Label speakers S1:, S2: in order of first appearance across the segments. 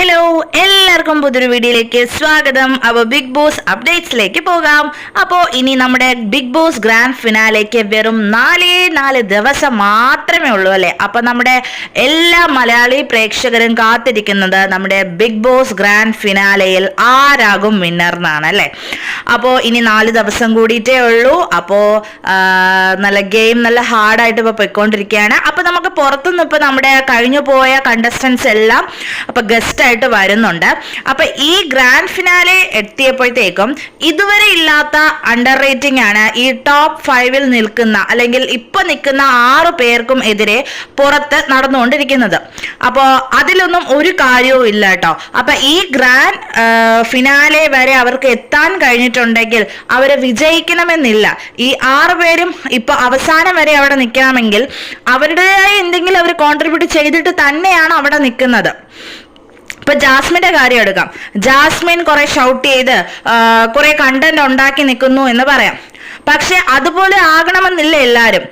S1: Hello, hello. എല്ലാവർക്കും പുതിയൊരു വീഡിയോയിലേക്ക് സ്വാഗതം. അപ്പോൾ ബിഗ് ബോസ് അപ്ഡേറ്റ്സിലേക്ക് പോകാം. അപ്പോൾ ഇനി നമ്മുടെ ബിഗ് ബോസ് ഗ്രാൻഡ് ഫിനാലേക്ക് വെറും നാലേ നാല് ദിവസം മാത്രമേ ഉള്ളൂ അല്ലേ? അപ്പോൾ നമ്മുടെ എല്ലാ മലയാളി പ്രേക്ഷകരും കാത്തിരിക്കുന്നത് നമ്മുടെ ബിഗ് ബോസ് ഗ്രാൻഡ് ഫിനാലയിൽ ആരാകും വിന്നർ എന്നാണ് അല്ലേ? അപ്പോൾ ഇനി നാല് ദിവസം കൂടിയിട്ടേ ഉള്ളൂ. അപ്പോൾ നല്ല ഗെയിം നല്ല ഹാർഡായിട്ട് ഇപ്പോൾ പോയിക്കൊണ്ടിരിക്കുകയാണ്. അപ്പോൾ നമുക്ക് പുറത്തുനിന്ന് ഇപ്പോൾ നമ്മുടെ കഴിഞ്ഞു പോയ കണ്ടസ്റ്റൻസ് എല്ലാം അപ്പോൾ ഗസ്റ്റായിട്ട് വരുന്നുണ്ട്. അപ്പോൾ ഈ ഗ്രാൻഡ് ഫിനാലെ എത്തിയപ്പോഴത്തേക്കും ഇതുവരെ ഇല്ലാത്ത അണ്ടർ റേറ്റിംഗ് ആണ് ഈ ടോപ്പ് ഫൈവിൽ നിൽക്കുന്ന അല്ലെങ്കിൽ ഇപ്പൊ നിൽക്കുന്ന ആറ് പേർക്കും എതിരെ പുറത്ത് നടന്നുകൊണ്ടിരിക്കുന്നത്. അപ്പോൾ അതിലൊന്നും ഒരു കാര്യവും ഇല്ല കേട്ടോ. അപ്പൊ ഈ ഗ്രാൻഡ് ഫിനാലെ വരെ അവർക്ക് എത്താൻ കഴിഞ്ഞിട്ടുണ്ടെങ്കിൽ അവരെ വിജയിക്കണമെന്നില്ല. ഈ ആറ് പേരും ഇപ്പൊ അവസാനം വരെ അവിടെ നിൽക്കണമെങ്കിൽ അവരുടേതായ എന്തെങ്കിലും അവർ കോൺട്രിബ്യൂട്ട് ചെയ്തിട്ട് തന്നെയാണ് അവിടെ നിൽക്കുന്നത്. ഇപ്പൊ ജാസ്മിന്റെ കാര്യം എടുക്കാം. ജാസ്മിൻ കുറെ ഷൗട്ട് ചെയ്ത് കുറെ കണ്ടന്റ് ഉണ്ടാക്കി നിൽക്കുന്നു എന്ന് പറയാം. പക്ഷെ അതുപോലെ ആകണമെന്നില്ല എല്ലാവരും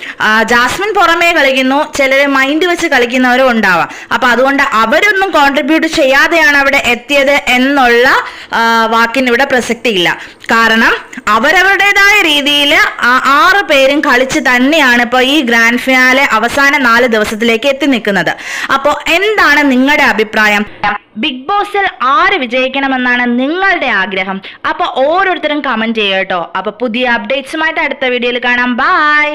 S1: ജാസ്മിൻ പുറമേ കളിക്കുന്നു ചിലര് മൈൻഡ് വെച്ച് കളിക്കുന്നവരും ഉണ്ടാവാം. അപ്പൊ അതുകൊണ്ട് അവരൊന്നും കോൺട്രിബ്യൂട്ട് ചെയ്യാതെയാണ് അവിടെ എത്തിയത് എന്നുള്ള വാക്കിന് ഇവിടെ പ്രസക്തിയില്ല. കാരണം അവരവരുടേതായ രീതിയിൽ ആറ് പേരും കളിച്ച് തന്നെയാണ് ഇപ്പോൾ ഈ ഗ്രാൻഡ് ഫിനാലെ അവസാന നാല് ദിവസത്തിലേക്ക് എത്തി നിൽക്കുന്നത്. അപ്പോൾ എന്താണ് നിങ്ങളുടെ അഭിപ്രായം? ബിഗ് ബോസിൽ ആര് വിജയിക്കണമെന്നാണ് നിങ്ങളുടെ ആഗ്രഹം. അപ്പോൾ ഓരോരുത്തരും കമന്റ് ചെയ്യട്ടോ കേട്ടോ. അപ്പോൾ പുതിയ അപ്ഡേറ്റ്സുമായിട്ട് അടുത്ത വീഡിയോയിൽ കാണാം. ബൈ